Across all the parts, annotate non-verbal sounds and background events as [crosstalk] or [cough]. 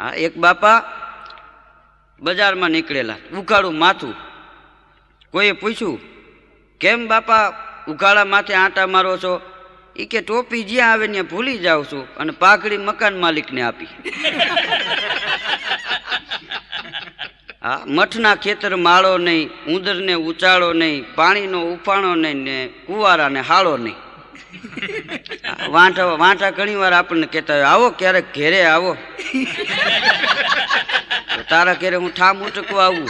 હા એક બાપા બજારમાં નીકળેલા ઉઘાડું માથું. કોઈએ પૂછ્યું કેમ બાપા ઉઘાડા માથે આંટા મારો છો? એ કે ટોપી જ્યાં આવે ત્યાં ભૂલી જાઉં છું અને પાઘડી મકાન માલિકને આપી. [laughs] હા મઠના ખેતર માળો નહીં ઉંદરને ઉચાળો નહીં પાણીનો ઉફાણો નહીં ને કુવારાને હાળો નહીં. [laughs] વાંટા વાંઠા ઘણી વાર આપણને કહેતા હોય, આવો ક્યારેક ઘેરે આવો. તારા ઘેરે હું ઠામ ઉટકું આવું.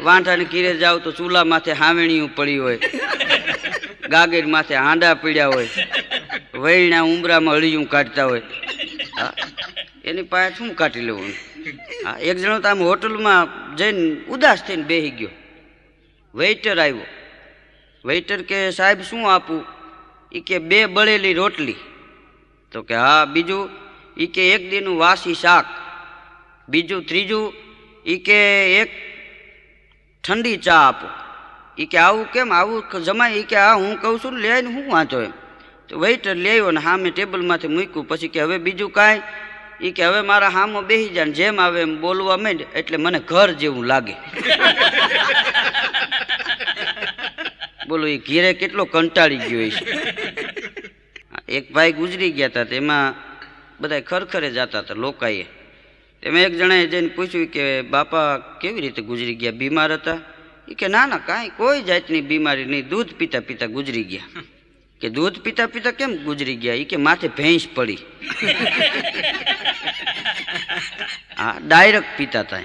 વાંઠાને કીરે જાવ તો ચૂલા માથે હાવેણીયું પડી હોય. ગાગર માથે હાંડા પીડ્યા હોય. વૈણા ઉમરામાં અળિયું કાઢતા હોય. એની પાસે શું કાઢી લેવું? એક જણો તો આમ હોટલમાં જઈને ઉદાસ થઈને બેસી ગયો. વેઇટર આવ્યો. વેઇટર કે સાહેબ શું આપું? એ કે બે બળેલી રોટલી. તો કે હા, બીજું? એ કે એક દીનું વાસી શાક. બીજું, ત્રીજું? એ કે એક ઠંડી ચા આપો. એ કે આવું કેમ? આવું જમાય એ કે હા, હું કહું છું ને લે આવીને હું વાંચો એમ. તો વેઇટર લઈ આવ્યો ને સામે ટેબલમાંથી મૂક્યું. પછી કે હવે બીજું કાંઈ? એ કે હવે મારા હામો બેસી જાય જેમ આવે એમ બોલવા માંડ. એટલે મને ઘર જેવું લાગે. [laughs] બોલો એ ઘેરે કેટલો કંટાળી ગયો છે [laughs] એક ભાઈ ગુજરી ગયા હતા તેમાં બધા ખરખરે જતા હતા લોકાએ. તેમાં એક જણાએ જઈને પૂછ્યું કે બાપા કેવી રીતે ગુજરી ગયા? બીમાર હતા? એ કે ના ના કાંઈ કોઈ જાતની બીમારી નહીં દૂધ પીતા પીતા ગુજરી ગયા. કે દૂધ પીતા પીતા કેમ ગુજરી ગયા? એ કે માથે ભેંસ પડી. [laughs] હા ડાયરેક્ટ પીતા હતા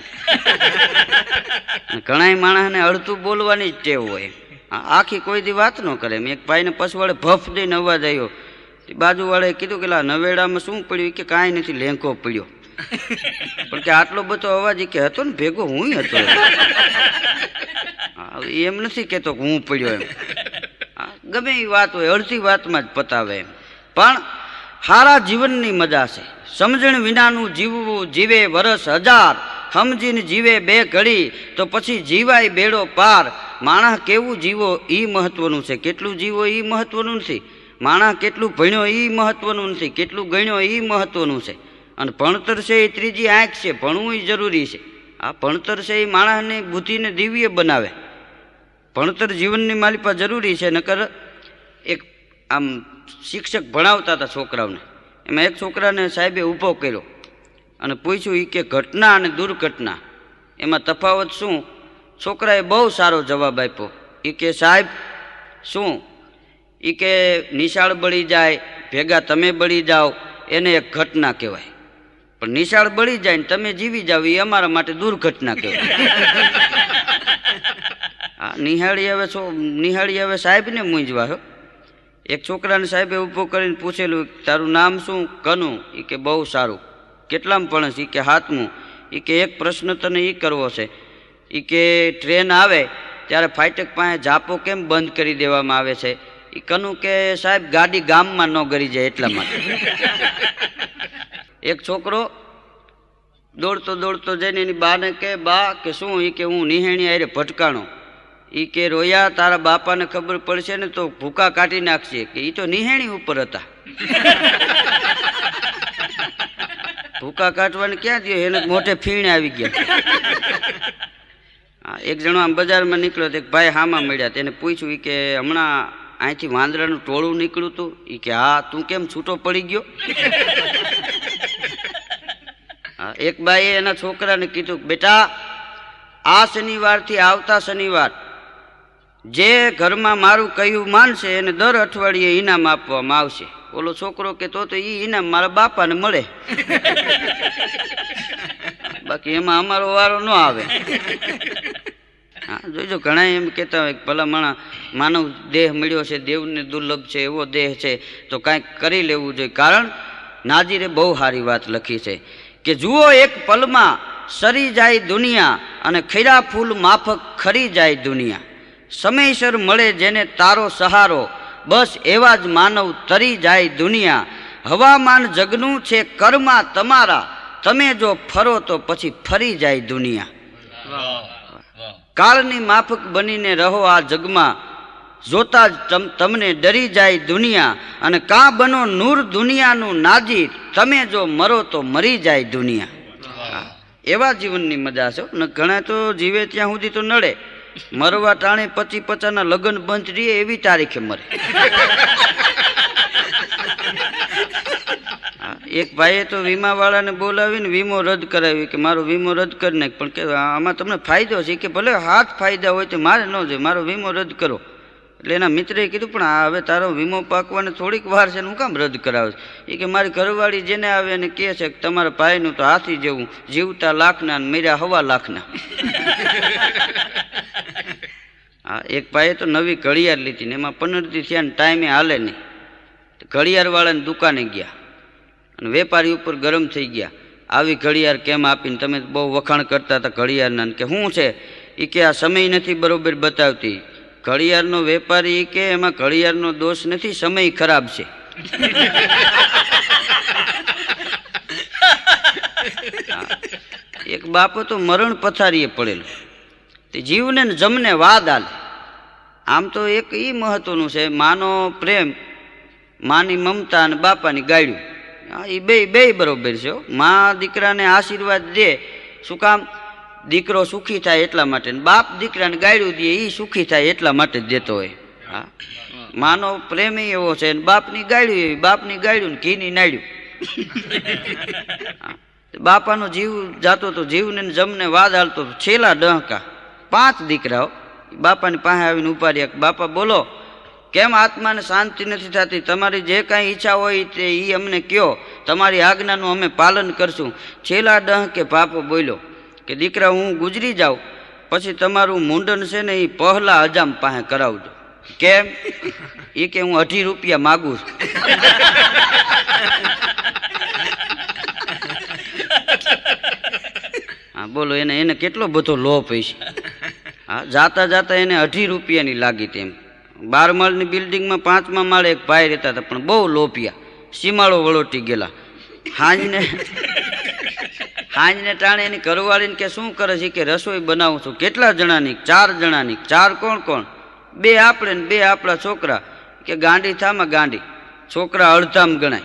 [laughs] ઘણા માણસને અડધું બોલવાની જ ટેવ હોય આખી કોઈ દી વાત ન કરે. એમ એક ભાઈને પછવાડે ભફ દઈને અવાજ આવ્યો બાજુવાળાએ કીધું કે નવેડામાં શું પડ્યું? કે કાંઈ નથી લેંકો પડ્યો. [laughs] પણ કે આટલો બધો અવાજ કે હતો ને ભેગો હું હતો? એમ નથી કહેતો કે હું પડ્યો એમ. હા, ગમે એ વાત હોય અડધી વાતમાં જ પતાવે એમ. પણ સારા જીવનની મજા છે. સમજણ વિનાનું જીવવું જીવે વરસ હજાર. સમજીને જીવે બે ઘડી, તો પછી જીવાય બેડો પાર. માણસ કેવું જીવો એ મહત્વનું છે. કેટલું જીવો એ મહત્વનું નથી. માણસ કેટલું ભણ્યો એ મહત્વનું નથી. કેટલું ગણ્યો એ મહત્વનું છે. અને ભણતર છે એ ત્રીજી આંખ છે. ભણવું એ જરૂરી છે. આ ભણતર છે એ માણસને બુદ્ધિને દિવ્ય બનાવે. ભણતર જીવનની માલિપા જરૂરી છે. નકર એક આમ શિક્ષક ભણાવતા હતા છોકરાઓને. એમાં એક છોકરાને સાહેબે ઊભો કર્યો. અને પૂછ્યું એ કે ઘટના અને દુર્ઘટના? એમાં તફાવત શું? છોકરાએ બહુ સારો જવાબ આપ્યો. એ કે સાહેબ શું? એ કે નિશાળ બળી જાય ભેગા તમે બળી જાઓ એને એક ઘટના કહેવાય. પણ નિશાળ બળી જાય ને તમે જીવી જાવ એ અમારા માટે દુર્ઘટના કહેવાય. [laughs] હા નિહાળી હવે છો નિહાળી હવે સાહેબને મૂંઝવા હો. એક છોકરાને સાહેબે ઊભો કરીને પૂછેલું તારું નામ શું? કનુ. એ કે બહુ સારું. કેટલામ ભણસ? એ કે હાથમું. એ કે એક પ્રશ્ન તને એ કરવો છે. એ કે ટ્રેન આવે, ત્યારે ફાટક પાસે જાપો કેમ બંધ કરી દેવામાં આવે છે? એ કનુ કે સાહેબ ગાડી ગામમાં ન ગરી જાય એટલા માટે. એક છોકરો દોડતો દોડતો જઈને એની બાને કે બા, કે શું? એ કે હું નિહેણી આરે ભટકાણો. એ કે, રોયા, તારા બાપાને ખબર પડશે ને તો ભૂકા કાઢી નાખશે કે એ તો નિહેણી ઉપર હતા. ભૂકા કાઢવાને ક્યાં દે એને મોટે ફીણ આવી ગયા. હા, એક જણો આમ બજારમાં નીકળ્યો તો એક ભાઈ હામાં મળ્યા. તેને પૂછ્યું કે, હમણાં અહીંથી વાંદરાનું ટોળું નીકળ્યું હતું એ કે, હા, તું કેમ છૂટો પડી ગયો? એક બાઈએ એના છોકરાને કીધું, બેટા, આ શનિવારથી આવતા શનિવાર જે ઘરમાં મારું કહ્યું માનશે એને દર અઠવાડિયે ઇનામ આપવામાં આવશે. ઓલો છોકરો કે તો તો એ ઇનામ મારા બાપાને મળે. [laughs] બાકી એમાં અમારો વારો ન આવે. હા જોઈજો ઘણા એમ કહેતા હોય કે ભલા માણા માનવ દેહ મળ્યો છે દેવને દુર્લભ છે એવો દેહ છે તો કાંઈક કરી લેવું જોઈએ. કારણ નાજીરે બહુ સારી વાત લખી છે કે જુઓ એક પલમાં સરી જાય દુનિયા અને ખીરા ફૂલ માફક ખરી જાય દુનિયા. સમયસર મળે જેને તારો સહારો બસ એવા જ માનવ તરી જાય દુનિયા. હવામાન જગનું છે કર્મા તમારા. તમે જો ફરો તો પછી ફરી જાય દુનિયા. કાળની માફક બનીને રહો આ જગમાં. જોતા જ તમ તમને ડરી જાય દુનિયા અને કાં બનો નૂર દુનિયાનું નાજી તમે જો મરો તો મરી જાય દુનિયા. એવા જીવનની મજા છે ઘણા તો જીવે ત્યાં સુધી તો નડે. મરવા ટાણે પચી પચાના લગ્ન બંધ રહીએ એવી તારીખે મરે. એક ભાઈએ તો વીમાવાળાને બોલાવીને વીમો રદ કરાવી કે મારો વીમો રદ કરી નાખ. પણ કે આમાં તમને ફાયદો છે કે ભલે હાથ ફાયદા હોય તો મારે ન જોઈએ, મારો વીમો રદ કરો. એટલે એના મિત્રએ કીધું પણ આ હવે તારો વીમો પાકવાને થોડીક વાર છે ને હું કામ રદ કરાવું એ કે મારી ઘરવાળી જેને આવે એને કહે છે કે તમારા ભાઈનું તો હાથી જેવું જીવતા લાખના ને મર્યા હવા લાખના. [laughs] હા એક ભાઈએ તો નવી ઘડિયાળ લીધી ને એમાં પંદરથી થયા ને ટાઈમે હાલે નહીં. ઘડિયાળવાળાની દુકાને ગયા અને વેપારી ઉપર ગરમ થઈ ગયા. આવી ઘડિયાળ કેમ આપીને તમે બહુ વખાણ કરતા હતા ઘડિયાળના? ને કે શું છે? એ કે આ સમય નથી બરોબર બતાવતી. ઘડિયાળનો વેપારી કે એમાં ઘડિયાળનો દોષ નથી, સમય ખરાબ છે. એક બાપો તો મરણ પથારીએ પડેલો. તે જીવને જમને વાદ આલે. આમ તો એક એ મહત્વનું છે, માનો પ્રેમ, માની મમતા અને બાપાની ગાયડું એ બે બે બરોબર છે. મા દીકરાને આશીર્વાદ દે. શું કામ? દીકરો સુખી થાય એટલા માટે બાપ દીકરાને ગાયડું દે એ સુખી થાય એટલા માટે જ દેતો હોય. હા. માનો પ્રેમી એવો છે ને બાપની ગાયડું એવી, બાપની ગાયડું ને ઘીની નાડ્યું બાપાનો જીવ જાતો તો જીવને જમને વાદ હાલતો છેલ્લા ડહકા પાંચ દીકરાઓ. બાપાની પાસે આવીને ઉપાડ્યા બાપા, બોલો, કેમ આત્માને શાંતિ નથી થતી? તમારી જે કાંઈ ઈચ્છા હોય તે એ અમને કયો. તમારી આજ્ઞાનું અમે પાલન કરશું. છેલ્લા ડહ કે બાપો બોલ્યો કે દીકરા, હું ગુજરી જાઉં, પછી તમારું મુંડન છે ને એ પહેલા અજામ પાસે કરાવજો. કેમ? એ કે હું અઢી રૂપિયા માગું છું. હા, બોલો, એને એને કેટલો બધો લોભ હશે હા, જાતા જાતા એને અઢી રૂપિયાની લાગી તેમ બાર માળની બિલ્ડિંગમાં પાંચમા માળે એક ભાઈ રહેતા હતા, પણ બહુ લોભિયા. સીમાળો વળોટી ગયેલા. હાંજને હાંજને ટાણે એની ઘરવાળીને કે શું કરે છે કે રસોઈ બનાવું છું? કેટલા જણાની? ચાર જણાની. ચાર કોણ કોણ? બે આપણે ને બે આપણા છોકરા. કે ગાંડી થામાં ગાંડી. છોકરા અડધામ ગણાય.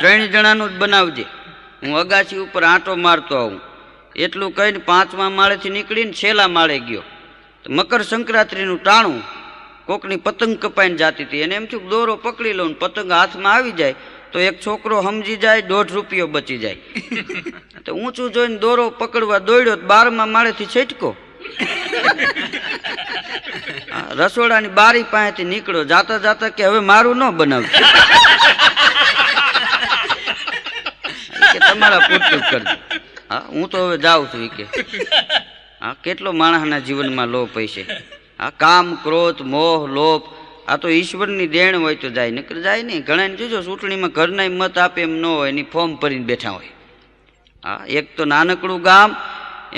ત્રણ જણાનું જ બનાવજે. હું અગાસી ઉપર આંટો મારતો આવું. એટલું કહીને પાંચમા માળેથી નીકળીને છેલ્લા માળે ગયો. તો મકર સંક્રાંતિનું ટાણું કોકની પતંગ કપાઈને જાતી હતી. એને એમ થયું દોરો પકડી લઉં પતંગ હાથમાં આવી જાય. તો એક છોકરો સમજી જાય દોઢ રૂપિયો બચી જાય. [laughs] તો ઊંચું જોઈને દોરો પકડવા દોડ્યો તો બારમા માળેથી છટકો. રસોડાની બારી પાસેથી નીકળ્યો જાતા જાતા કે હવે મારું ન બનાવશે [laughs] કે તમારા પૂરતું કરજો હા હું તો હવે જાઉં છું કે. હા કેટલો માણસના જીવનમાં લોભ હશે હા કામ ક્રોધ મોહ લોભ આ તો ઈશ્વરની દેણ હોય તો જાય, નકર જાય નહીં. ઘણાને જોજો, ચૂંટણીમાં ઘરના મત આપે એમ ન હોય, એની ફોર્મ ભરીને બેઠા હોય. હા, એક તો નાનકડું ગામ,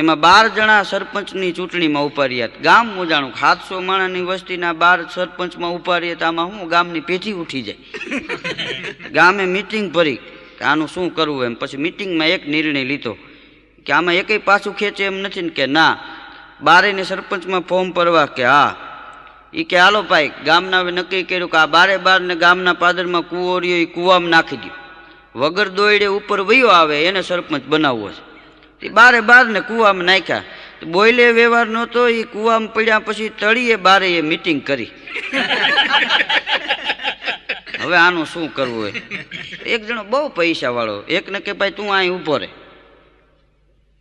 એમાં બાર જણા સરપંચની ચૂંટણીમાં ઉપાડ્યા ગામ મોજાણું સાતસો માણાની વસ્તીના બાર સરપંચમાં ઉપાડીએ તો આમાં શું ગામની પેઠી ઉઠી જાય. ગામે મિટિંગ ભરી, કે આનું શું કરવું એમ. પછી મિટિંગમાં એક નિર્ણય લીધો, કે આમાં એકેય પાછું ખેંચે એમ નથી ને કે ના બારેને સરપંચમાં ફોર્મ ભરવા કે હા એ કે હાલો ભાઈ ગામના હવે નક્કી કર્યું કે આ બારે બારને ગામના પાદરમાં કૂવો રહ્યો એ કૂવામાં નાખી દો વગર દોયડે ઉપર વયો આવે એને સરપંચ બનાવવો છે. તે બારે બારને કૂવામાં નાખ્યા. બોયલે વ્યવહાર નહોતો એ કૂવામાં પડ્યા પછી તળીએ બારે એ મિટિંગ કરી. [laughs] હવે આનું શું કરવું હોય? એક જણો બહુ પૈસાવાળો એકને કે ભાઈ તું અહીં ઊભો રહે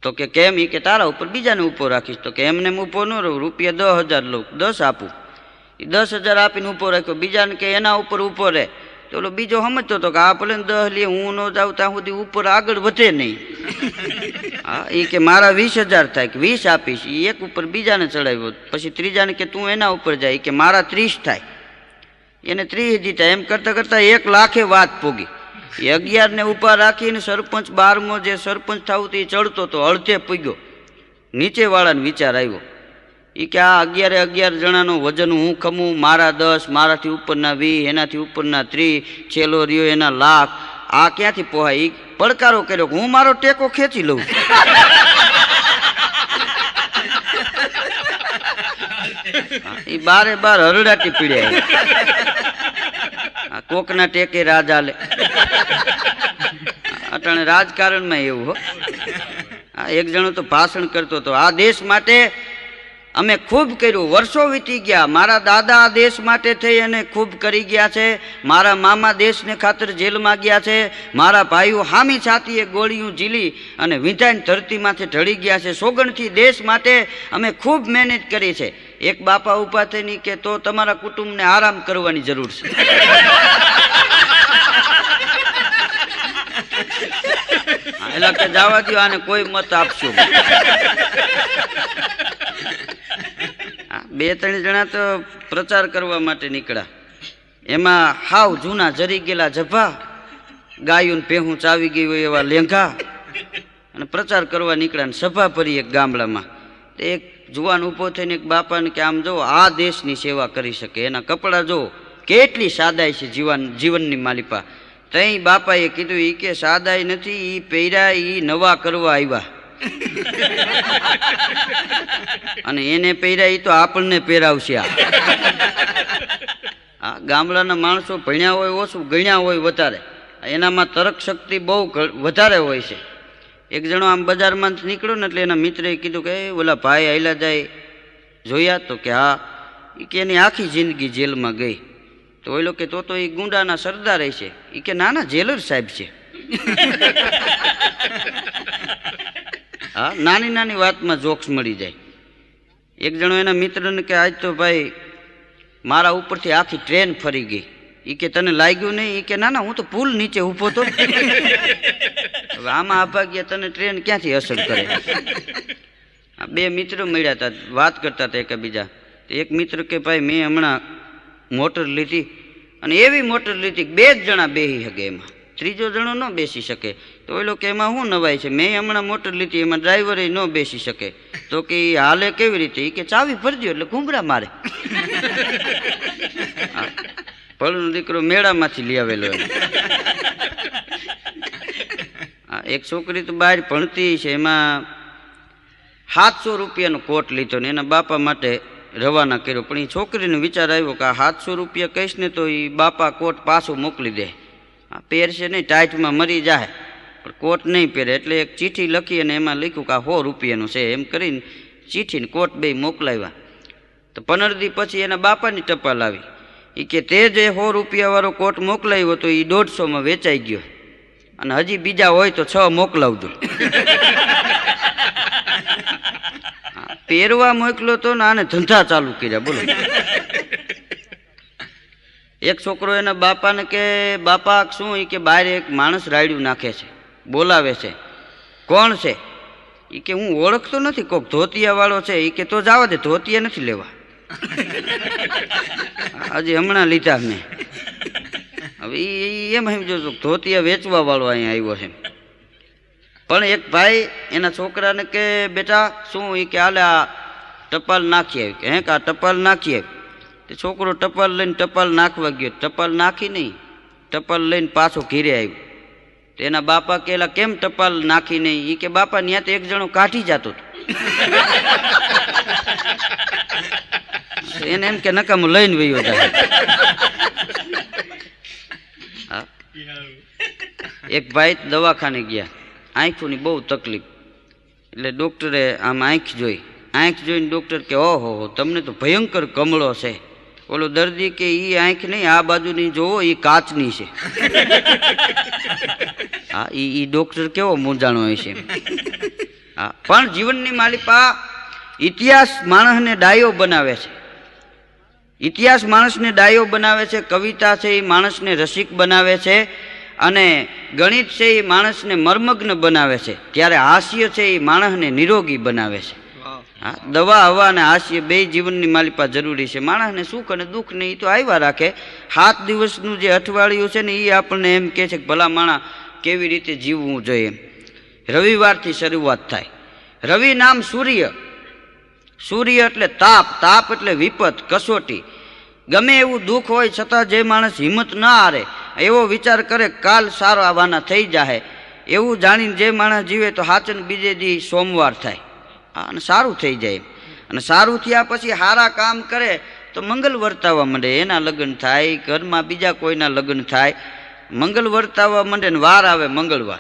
તો કે કેમ? એ કે તારા ઉપર બીજાને ઊભો રાખીશ. તો કે એમને હું ઊભો ન રહું રૂપિયા દસ હજાર લઉં દસ આપું. એ દસ હજાર આપીને ઊભો રાખ્યો બીજાને કે એના ઉપર ઊભો રહે. તો ઓલો બીજો સમજતો હતો કે આ ભલે દસ લે હું ન જાઉં ત્યાં સુધી ઉપર આગળ વધે નહીં. [laughs] હા એ કે મારા વીસ હજાર થાય કે વીસ આપીશ એ એક ઉપર બીજાને ચડાવ્યો. પછી ત્રીજાને કે તું એના ઉપર જાય કે મારા ત્રીસ થાય. એને ત્રીસ દીધા એમ કરતાં કરતાં એક લાખે વાત પોગી. એ અગિયારને ઊભા રાખીને સરપંચ બારમો જે સરપંચ થવું તે ચડતો તો અડધે પૂગ્યો. નીચેવાળાને વિચાર આવ્યો એ કે આ અગિયારે અગિયાર જણાનું વજન હું ખમું, મારા દસ, મારાથી ઉપરના વીસ, એનાથી ઉપરના ત્રીસ, છેલ્લો રહ્યો એના લાખ. આ ક્યાંથી પોહાય? એ પડકારો કર્યો હું મારો ટેકો ખેંચી લઉં. એ બારે બાર હરડાટી પીડ્યા કોકના ટેકે રાજ લે. અટાણે રાજકારણમાં એવું હો. એક જણો તો ભાષણ કરતો હતો. આ દેશ માટે અમે ખૂબ કર્યું. વર્ષો વીતી ગયા. મારા દાદા આ દેશ માટે થઈ અને ખૂબ કરી ગયા છે. મારા મામા દેશને ખાતર જેલમાં ગયા છે. મારા ભાઈઓ હામી છાતીએ ગોળીયું ઝીલી અને વિંધાઈને ધરતીમાંથી ઢળી ગયા છે. સોગણથી દેશ માટે અમે ખૂબ મહેનત કરી છે. એક બાપા ઊભા થઈને કે તો તમારા કુટુંબને આરામ કરવાની જરૂર છે. એટલે કે જવા દો આને કોઈ મત આપશો. બે ત્રણ જણા તો પ્રચાર કરવા માટે નીકળ્યા. એમાં હાવ જૂના જરી ગયેલા જભા ગાયું પેહું ચાવી ગઈ હોય એવા લેંઘા અને પ્રચાર કરવા નીકળ્યા સભા ભરી એક ગામડામાં. એક જુવાન ઊભો થઈને એક બાપાને કે, આમ જો, આ દેશની સેવા કરી શકે. એના કપડાં જો, કેટલી સાદાઈ છે જીવન, જીવનની માલિપા. તઈ બાપાએ કીધું એ કે સાદાઈ નથી એ પહેર્યા એ નવા કરવા આવ્યા. અને એને પહેર્યા એ તો આપણને પહેરાવશે આ. ગામડાના માણસો ભણ્યા હોય, ઓછું ગણ્યા હોય વધારે. એનામાં તરક શક્તિ બહુ વધારે હોય છે. એક જણો આમ બજારમાં નીકળ્યો ને એટલે એના મિત્રે કીધું કે ઓલા ભાઈ આયલા જાય. જોયા તો કે, હા. એ કે, એની આખી જિંદગી જેલમાં ગઈ. તો ઓલો કે, તો તો એ ગુંડાના સરદાર છે. એ કે ના ના જેલર સાહેબ છે. હા, નાની નાની વાતમાં જોક્સ મળી જાય. એક જણો એના મિત્રને કે, આજ તો ભાઈ મારા ઉપરથી આખી ટ્રેન ફરી ગઈ. એ કે, તને લાગ્યું નહીં? એ કે, ના ના, હું તો પુલ નીચે ઊભો તો. હવે આમાં અભાગ્ય તને ટ્રેન ક્યાંથી અસર કરે? બે મિત્રો મળ્યા હતા વાત કરતા હતા એકબીજા. એક મિત્ર કે, ભાઈ, મેં હમણાં મોટર લીધી. અને એવી મોટર લીધી બે જ જણા બેહી શકે એમાં. ત્રીજો જણો ન બેસી શકે. તો એ લોકો એમાં શું નવાય છે? મેં હમણાં મોટર લીધી એમાં ડ્રાઈવરે ન બેસી શકે. તો કે એ હાલે કેવી રીતે? એ કે ચાવી ભરજો એટલે ઘૂમરા મારે. [laughs] ફળનો દીકરો મેળામાંથી લઈ આવેલો એક છોકરી તો બહાર ભણતી છે એમાં સાતસો રૂપિયાનો કોટ લીધો ને એના બાપા માટે રવાના કર્યો. પણ એ છોકરીનો વિચાર આવ્યો કે આ સાતસો રૂપિયા કહીશ ને તો એ બાપા કોટ પાછો મોકલી દે. આ પહેરશે નહીં ટાઈટમાં મરી જાય. પણ કોટ નહીં પહેરે એટલે એક ચીઠી લખી અને એમાં લખ્યું કે આ સો રૂપિયાનું છે. એમ કરીને ચીઠીને કોટ બે મોકલાવ્યા. તો પંદર દી પછી એના બાપાની ટપાલ આવી. એ કે તે જે સો રૂપિયાવાળો કોટ મોકલાવ્યો તો એ દોઢસોમાં વેચાઈ ગયો. અને હજી બીજા હોય તો છ મોકલાવજો. [laughs] હા, પહેરવા મોકલ્યો તો ને આને ધંધા ચાલુ કર્યા બોલો. એક છોકરો એના બાપાને કે બાપા શું એ કે બહાર એક માણસ રાયડું નાખે છે બોલાવે છે. કોણ છે? એ કે હું ઓળખતો નથી કોક ધોતિયાવાળો છે. એ કે તો જવા દે ધોતિયા નથી લેવા. [laughs] હજી હમણાં લીધા મેં. હવે એ એમ સમજો છો ધોતિયા વેચવા વાળો અહીંયા આવ્યો છે. પણ એક ભાઈ એના છોકરાને કે બેટા શું એ કે હાલે આ ટપાલ નાખીએ આવી. કે હે કે આ ટપાલ નાખી તે છોકરો ટપાલ લઈને ટપાલ નાખવા ગયો. ટપાલ નાખી નહીં. ટપાલ લઈને પાછો ઘીરે આવ્યો. તો એના બાપા કેલા કેમ ટપાલ નાખી નહીં? એ કે, બાપા ત્યાં તો એક જણો કાઢી જતો હતો. એને એમ કે, નકામ લઈને વયો જાય એક ભાઈ દવાખાને ગયા. આંખોની બહુ તકલીફ. એટલે ડૉક્ટરે આમ આંખ જોઈ. આંખ જોઈને ડૉક્ટર કે, ઓહો, તમને તો ભયંકર કમળો છે. ઓલો દર્દી કે એ આંખ નહીં આ બાજુની જોવો એ કાચની છે. [laughs] હા એ ડૉક્ટર કેવો મૂંઝાણો હોય છે હા પણ જીવનની માલિપા ઇતિહાસ માણસને ડાયો બનાવે છે. ઇતિહાસ માણસને ડાયો બનાવે છે કવિતા છે એ માણસને રસિક બનાવે છે અને ગણિત છે એ માણસને મર્મગ્ન બનાવે છે. ત્યારે હાસ્ય છે એ માણસને નિરોગી બનાવે છે. હા, દવા, હવા અને હાસ્ય બે જીવનની માલિપા જરૂરી છે. માણસને સુખ અને દુઃખ ને એ તો આવ્યા રાખે. સાત દિવસનું જે અઠવાડિયું છે ને એ આપણને એમ કહે છે કે ભલા માણા કેવી રીતે જીવવું જોઈએ. રવિવારથી શરૂઆત થાય. રવિ નામ સૂર્ય. સૂર્ય એટલે તાપ તાપ એટલે વિપત, કસોટી. ગમે એવું દુઃખ હોય છતાં જે માણસ હિંમત ન હારે, એવો વિચાર કરે કાલ સારો આવવાના થઈ જાય એવું જાણીને જે માણસ જીવે તો હાચન બીજે દી સોમવાર થાય. અને સારું થઈ જાય. અને સારું થયા પછી સારા કામ કરે તો મંગલ વર્તાવવા માંડે, એના લગ્ન થાય, ઘરમાં બીજા કોઈના લગ્ન થાય. મંગલ વર્તાવવા માંડે ને વાર આવે મંગળવાર.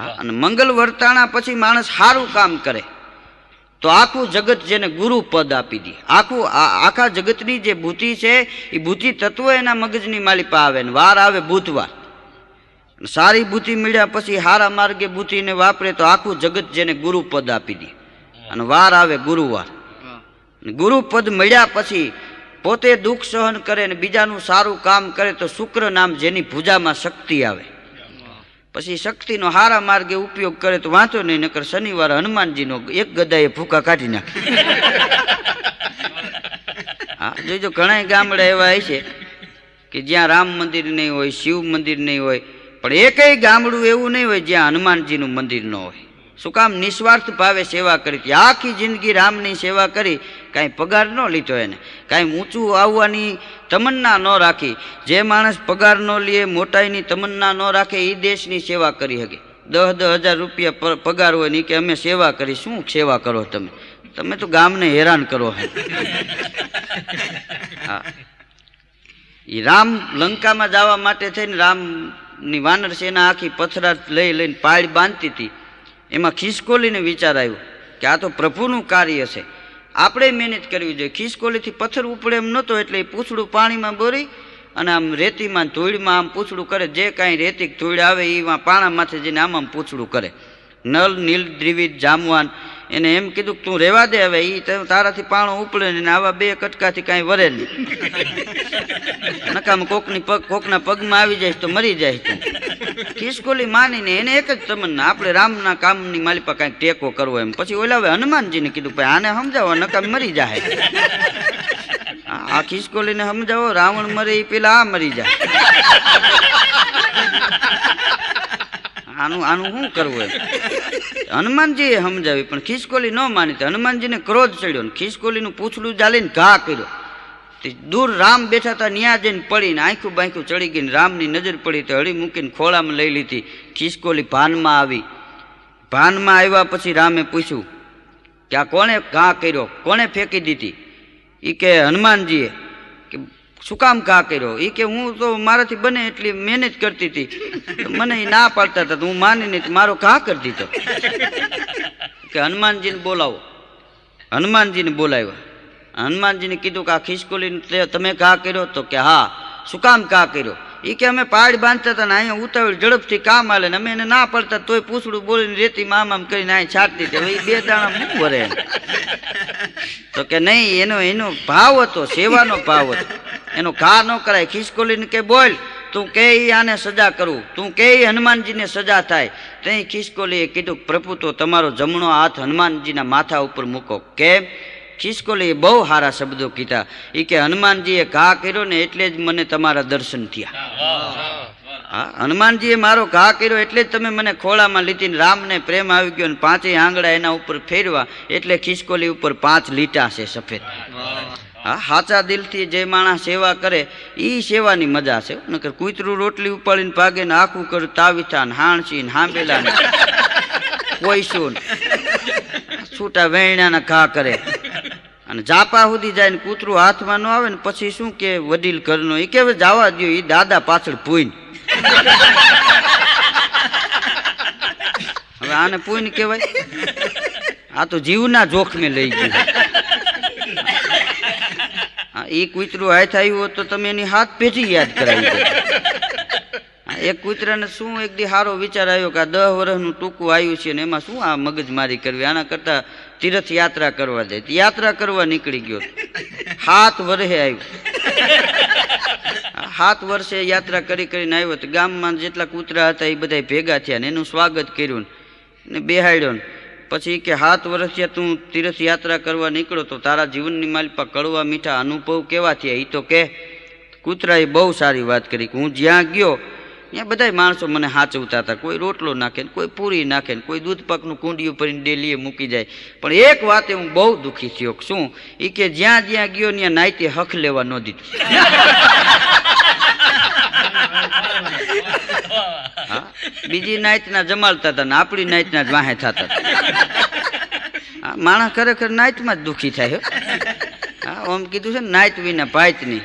અને મંગલ વર્તાણા પછી માણસ સારું કામ કરે. તો આખું જગત જેને ગુરુ પદ આપી દે. આખું આખા જગતની જે ભૂતિ છે, એ ભૂતિ તત્વ એના મગજની માલિપા આવે ને વાર આવે અને સારી બુદ્ધિ મળ્યા પછી સારા માર્ગે બુદ્ધિને વાપરે તો આખું જગત જેને ગુરુપદ આપી દે. અને વાર આવે ગુરુવાર. ગુરુપદ મળ્યા પછી પોતે દુઃખ સહન કરે ને બીજાનું સારું કામ કરે તો શુક્ર નામ જેની પૂજામાં શક્તિ આવે. પછી શક્તિનો હારા માર્ગે ઉપયોગ કરે તો વાંચો નહીં, નકર શનિવાર હનુમાનજીનો એક ગદાએ ફૂકા કાઢી નાખે. હા જોઈજો ઘણા ગામડા એવા હોય છે કે જ્યાં રામ મંદિર નહીં હોય, શિવ મંદિર નહીં હોય પણ એકેય ગામડું એવું નહીં હોય જ્યાં હનુમાનજીનું મંદિર ન હોય. શું કામ નિસ્વાર્થ ભાવે સેવા કરી હતી આખી જિંદગી રામની સેવા કરી, કાંઈ પગાર ન લીધો એને. કાંઈ ઊંચું આવવાની તમન્ના ન રાખી. જે માણસ પગાર ન લે, મોટાઈની તમન્ના ન રાખે એ દેશની સેવા કરી શકે દસ દસ હજાર રૂપિયા પગાર હોય ને કે અમે સેવા કરી, શું સેવા કરો તમે? તમે તો ગામને હેરાન કરો હે. એ રામ લંકામાં જવા માટે થઈને રામની વાનર સેના આખી પથરા લઈ લઈને પાળ બાંધતી હતી. એમાં ખિસકોલીને વિચાર આવ્યો કે આ તો પ્રભુનું કાર્ય છે. આપણે મહેનત કરવી જોઈએ. ખિસકોલીથી પથ્થર ઉપડે એમ નહોતો એટલે એ પૂછડું પાણીમાં બોરી અને આમ રેતીમાં ને ધૂળમાં આમ પૂછડું કરે. જે કાંઈ રેતી ધૂળ આવે એમાં પાણામાંથી જઈને આમ આમ પૂછડું કરે. નલ નીલ દ્રિવિધ જામવાન એને એમ કીધું કે તું રહેવા દે હવે એ તારાથી પાણો ઉપડે ને આવા બે કટકાથી કાંઈ વરે નહીં. નકામ કોકની પગ, કોકના પગમાં આવી જાય તો મરી જાય તું. ખિસકોલી માનીને એને એક જ તમન્ના, આપણે રામના કામની માલિપા કાંઈક ટેકો કરવો એમ. પછી ઓલા હવે હનુમાનજીને કીધું, ભાઈ, આને સમજાવો, નકામ મરી જાય. આ ખિસકોલીને સમજાવો, રાવણ મરે એ પેલા આ મરી જાય. આનું આનું શું કરવું એમ? હનુમાનજીએ સમજાવી પણ ખિસકોલી ન માની તો હનુમાનજીને ક્રોધ ચડ્યો ને ખિસકોલીનું પૂછડું ચાલીને ઘા કર્યો. તે દૂર રામ બેઠા હતા, ન્યા જઈને પડીને આંખું બાંખું ચડી ગઈને રામની નજર પડી તો હળી મૂકીને ખોળામાં લઈ લીધી. ખિસકોલી ભાનમાં આવી. ભાનમાં આવ્યા પછી રામે પૂછ્યું કે આ કોણે ઘા કર્યો? કોણે ફેંકી દીધી? એ કે, હનુમાનજીએ. કે શું કામ કા કર્યો? એ કે હું તો મારાથી બને એટલી મહેનત કરતી હતી. મને એ ના પાડતા હતા હું માની તો મારો કા કરી દીધો. કે હનુમાનજીને બોલાવો. હનુમાનજીને બોલાવ્યા. હનુમાનજીને કીધું કે આ ખિસકોલીને તમે કા કર્યો? તો કે હા. શું કામ કા કર્યો? એ કે અમે પાડ બાંધતા હતા ને અહીંયા ઉતાવળ ઝડપથી કામ આલે ને અમે એને ના પડતા તોય પૂછડું બોલીને રેતી મામ આમ કરીને અહીં છાંટતી હતી એ બે દાણા શું ભરે તો કે નહીં, એનો એનો ભાવ હતો, સેવાનો ભાવ હતો. એનો ઘા ન કરાય, ખિસકોલીને કે બોલ, તું કે આને સજા કરું? તું કે હનુમાનજીને સજા થાય? ત્યાં ખિસકોલીએ કીધું, પ્રભુ તો તમારો જમણો હાથ હનુમાનજીના માથા ઉપર મૂકો. કેમ? ખિસકોલીએ બહુ સારા શબ્દો કીધા. એ કે હનુમાનજીએ ઘા કર્યો ને એટલે જ મને તમારા દર્શન થયા. હા હનુમાનજીએ મારો ઘા કર્યો એટલે જ તમે મને ખોળામાં લીધી રામને પ્રેમ આવી ગયો ને પાંચેય આંગળા એના ઉપર ફેરવા એટલે ખિસકોલી ઉપર પાંચ લીટા છે સફેદ. હા સાચા દિલથી જે માણસ સેવા કરે એ સેવાની મજા છે. નકર કૂતરું રોટલી ઉપાડીને ભાગે ને આખું કરું તાવીથા ને હાણસી ને હાંભેલા ને [laughs] કોઈશું છૂટા વેણ્યાના ઘા કરે. અને જાપા સુધી જાય ને કૂતરું હાથમાં ન આવે ને પછી શું કે વડીલ ઘરનો એ કે જવા દો એ દાદા પાછળ પૂઈને હવે આને પૂઈને કહેવાય? આ તો જીવના જોખમે લઈ ગયું. એ કૂતરું હાથ આવ્યું હોત તો તમે એની હાથ પેઢી યાદ કરાવી એક કૂતરાને શું એક દી સારો વિચાર આવ્યો કે આ દસ વર્ષનું ટૂંકું આવ્યું છે ને એમાં શું આ મગજમારી કરવી? આના કરતાં તીર્થ યાત્રા કરવા જાય યાત્રા કરવા નીકળી ગયો. સાત વર્ષે આવ્યો. સાત વર્ષે યાત્રા કરી કરીને આવ્યો તો ગામમાં જેટલા કૂતરા હતા એ બધા ભેગા થયા ને એનું સ્વાગત કર્યું ને બેહાડ્યો ને. પછી કે સાત વર્ષથી તું તીર્થ યાત્રા કરવા નીકળો તો તારા જીવનની માલિપા કડવા મીઠા અનુભવ કેવા થયા એ તો કે કૂતરાએ બહુ સારી વાત કરી કે હું જ્યાં ગયો ત્યાં બધાય માણસો મને હાચવતા હતા. કોઈ રોટલો નાખે ને કોઈ પૂરી નાખે ને કોઈ દૂધ પાકનું કુંડિયું ભરીને ડેલીએ મૂકી જાય. પણ એક વાતે હું બહુ દુઃખી થયો શું? એ કે જ્યાં જ્યાં ગયો ત્યાં નાઈતે હક લેવા ન દીધું. બીજી નાઈતના જમાલતા હતા ને આપણી નાઈતના જ વાહે થતા હતા. માણસ ખરેખર નાઈતમાં જ દુઃખી થાય હો. ઓમ કીધું છે ને નાઈટ વિના પાયત નહીં.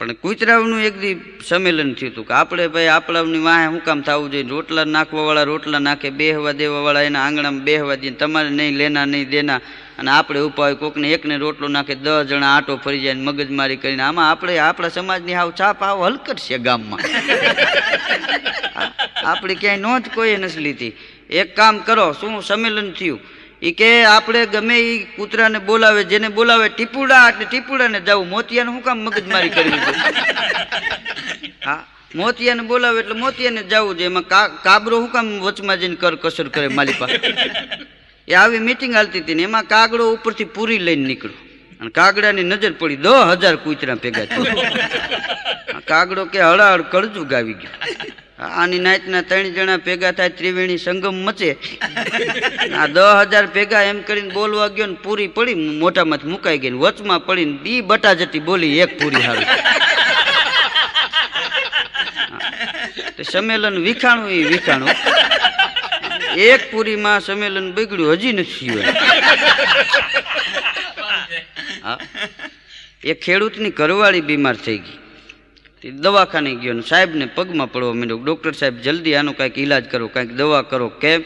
પણ કૂતરાઓનું એક દી સંમેલન થયું હતું કે આપણે ભાઈ આપણાની વાહે શું કામ થવું જોઈએ? રોટલા નાખવાવાળા રોટલા નાખે બેહવા દેવાવાળા એના આંગણામાં બેહવા દે તમારે નહીં લેના નહીં દેના. અને આપણે ઉપાય કોકને એકને રોટલો નાખે દસ જણા આટો ફરી જાય ને મગજમારી કરીને. આમાં આપણે આપણા સમાજની હાવ છાપ આવો હલકટ છે ગામમાં. આપણે [laughs] આપણી ક્યાંય નોંધ કોઈએ નથી લીધી. એક કામ કરો શું સંમેલન થયું? એ કે આપણે ગમે એ કૂતરાને બોલાવે, જેને બોલાવે ટીપુડા, એટલે ટીપુડાને જવું મોતિયાને શું કામ મગજમારી કરવી છે? હા? મોતિયાને બોલાવે એટલે મોતિયાને જવું છે. એમાં કાબરો શું કામ વચમાં જઈને કર કસર કરે માલિપા એ આવી મિટિંગ હાલતી હતી ને એમાં કાગડો ઉપરથી પૂરી લઈને નીકળ્યો. અને કાગડાની નજર પડી દસ હજાર કૂતરા ભેગા થયા. કાગડો કે હળાહળ કરજું ગાવી ગયો. આની નાતના ત્રણ જણા ભેગા થાય, ત્રિવેણી સંગમ મચે. આ દસ હજાર ભેગા એમ કરીને બોલવા ગયો ને પૂરી પડી મોટામાંથી મુકાઈ ગઈ વચમાં પડીને બી બટા જતી બોલી, એક પૂરી હારું. સંમેલન વિખાણું એ વિખાણું. એક પૂરીમાં સંમેલન બગડ્યું, હજી નથી એ ખેડૂતની ઘરવાળી બીમાર થઈ ગઈ. તે દવાખાને ગયો ને સાહેબને પગમાં પડવા માંડ્યો. ડૉક્ટર સાહેબ, જલ્દી આનો કાંઈક ઈલાજ કરો, કાંઈક દવા કરો. કેમ?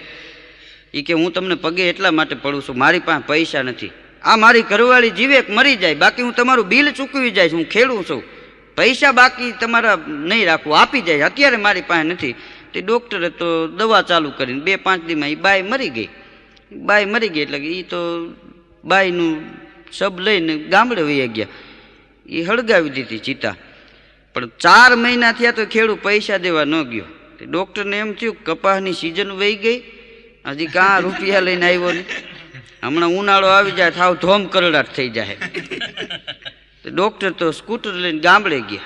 એ કે, હું તમને પગે એટલા માટે પડું છું, મારી પાસે પૈસા નથી. આ મારી ઘરવાળી જીવે મરી જાય? બાકી હું તમારું બિલ ચૂકવી જાય હું ખેડું છું. પૈસા બાકી તમારા નહીં રાખવું, આપી જાય. અત્યારે મારી પાસે નથી. તે ડૉક્ટરે તો દવા ચાલુ કરીને બે પાંચ દીમાં એ બાય મરી ગઈ. બાય મરી ગઈ એટલે એ તો બાયનું સબ લઈને ગામડે વહી ગયા. એ હળગાવી દીધી ચિતા. પણ ચાર મહિના થયા તો ખેડૂત પૈસા દેવા ન ગયો. ડૉક્ટરને એમ થયું, કપાસની સિઝન વહી ગઈ. હજી કાં રૂપિયા લઈને આવ્યો નહીં. હમણાં ઉનાળો આવી જાય, થાવ ધોમ કરડાટ થઈ જાય. ડૉક્ટર તો સ્કૂટર લઈને ગામડે ગયા.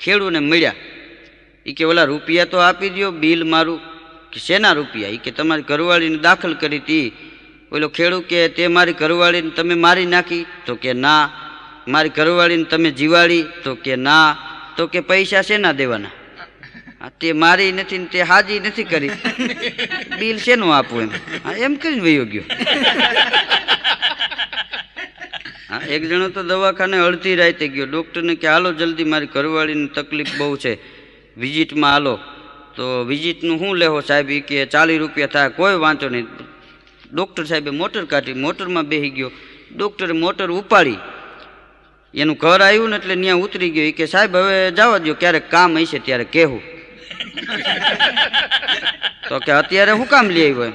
ખેડૂને મળ્યા. એ કે, ઓલા રૂપિયા તો આપી દ્યો, બિલ મારું. કે, શેના રૂપિયા? એ કે, તમારી ઘરવાળીને દાખલ કરી હતી ઓલો ખેડૂત કે, તે મારી ઘરવાળીને તમે મારી નાખી. તો કે, ના મારી ઘરવાળીને તમે જીવાડી, તો કે ના, તો કે પૈસા શેના દેવાના? તે મારી નથી ને તે હાજી નથી કરી. બિલ શેનું આપવું એમ? એમ કરીને વયો ગયો. હા, એક જણો તો દવાખાને અડધી રાતે ગયો. ડૉક્ટરને કે, હાલો, જલ્દી મારી ઘરવાળીની તકલીફ બહુ છે. વિઝિટમાં હાલો. તો વિઝિટનું શું લેવો સાહેબ? એ કે, ચાલીસ રૂપિયા થાય, કોઈ વાંધો નહીં. ડૉક્ટર સાહેબે મોટર કાઢી, મોટરમાં બેસી ગયો. ડૉક્ટરે મોટર ઉપાડી. એનું ઘર આવ્યું ને એટલે ત્યાં ઉતરી ગયો. એ કે સાહેબ હવે જવા દો ક્યારેક કામ હશે ત્યારે કહેવું. [laughs] તો કે અત્યારે શું કામ લઈ આવ્યો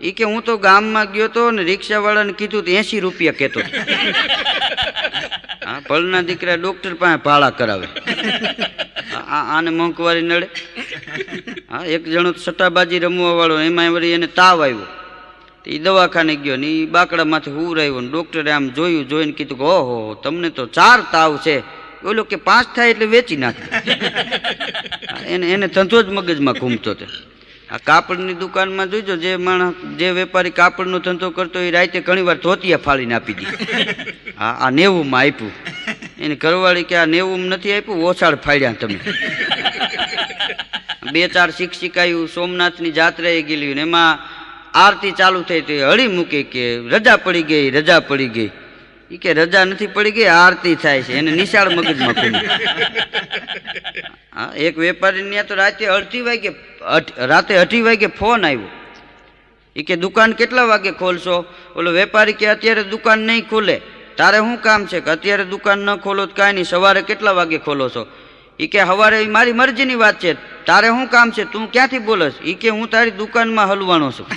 એ કે હું તો ગામમાં ગયો તો ને રિક્ષાવાળાને કીધું તો એંસી રૂપિયા કહેતો [laughs] હા ભલના દીકરા ડૉક્ટર પાસે ભાડા કરાવે. [laughs] આને મોંઘવારી નડે. હા એક જણો સટ્ટાબાજી રમવા વાળો એમાં વળી એને તાવ આવ્યો. એ દવાખાને ગયો ને એ બાકડામાંથી હુરાવ્યો ને ડૉક્ટરે આમ જોયું જોઈને કીધું કે ઓહો તમને તો ચાર તાવ છે. ઓલો કે પાંચ થાય એટલે વેચી નાખે. હા, [laughs] એને એને ધંધો જ મગજમાં ઘૂમતો હતો. આ કાપડની દુકાનમાં જોઈજો જે માણસ જે વેપારી કાપડનો ધંધો કરતો એ રાતે ઘણીવાર ધોતિયા ફાળીને આપી દીધી હા [laughs] આ નેવુંમાં આપ્યું. એની ઘરવાળી કે આ નેવું નથી આપ્યું? ઓછાળ ફાડ્યા તમે. [laughs] બે ચાર શિક્ષિકાયું સોમનાથની જાત્રાએ ગયેલી ને એમાં આરતી ચાલુ થઈ તો હળી મૂકે કે રજા પડી ગઈ, રજા પડી ગઈ. એ કે રજા નથી પડી ગઈ, આરતી થાય છે. એને નિશાળ મગજમાં હા, એક વેપારી ત્યાં તો રાતે અડધી વાગે રાતે અઢી વાગે ફોન આવ્યો. એ કે, દુકાન કેટલા વાગે ખોલશો? ઓલો વેપારી કે, અત્યારે દુકાન નહીં ખોલે. તારે શું કામ છે? કે અત્યારે દુકાન ન ખોલો તો કાંઈ નહીં. સવારે કેટલા વાગે ખોલો છો? એ કે હવારે મારી મરજીની વાત છે. તારે શું કામ છે? તું ક્યાંથી બોલસ? એ કે હું તારી દુકાનમાં હલવાનો છું. [laughs]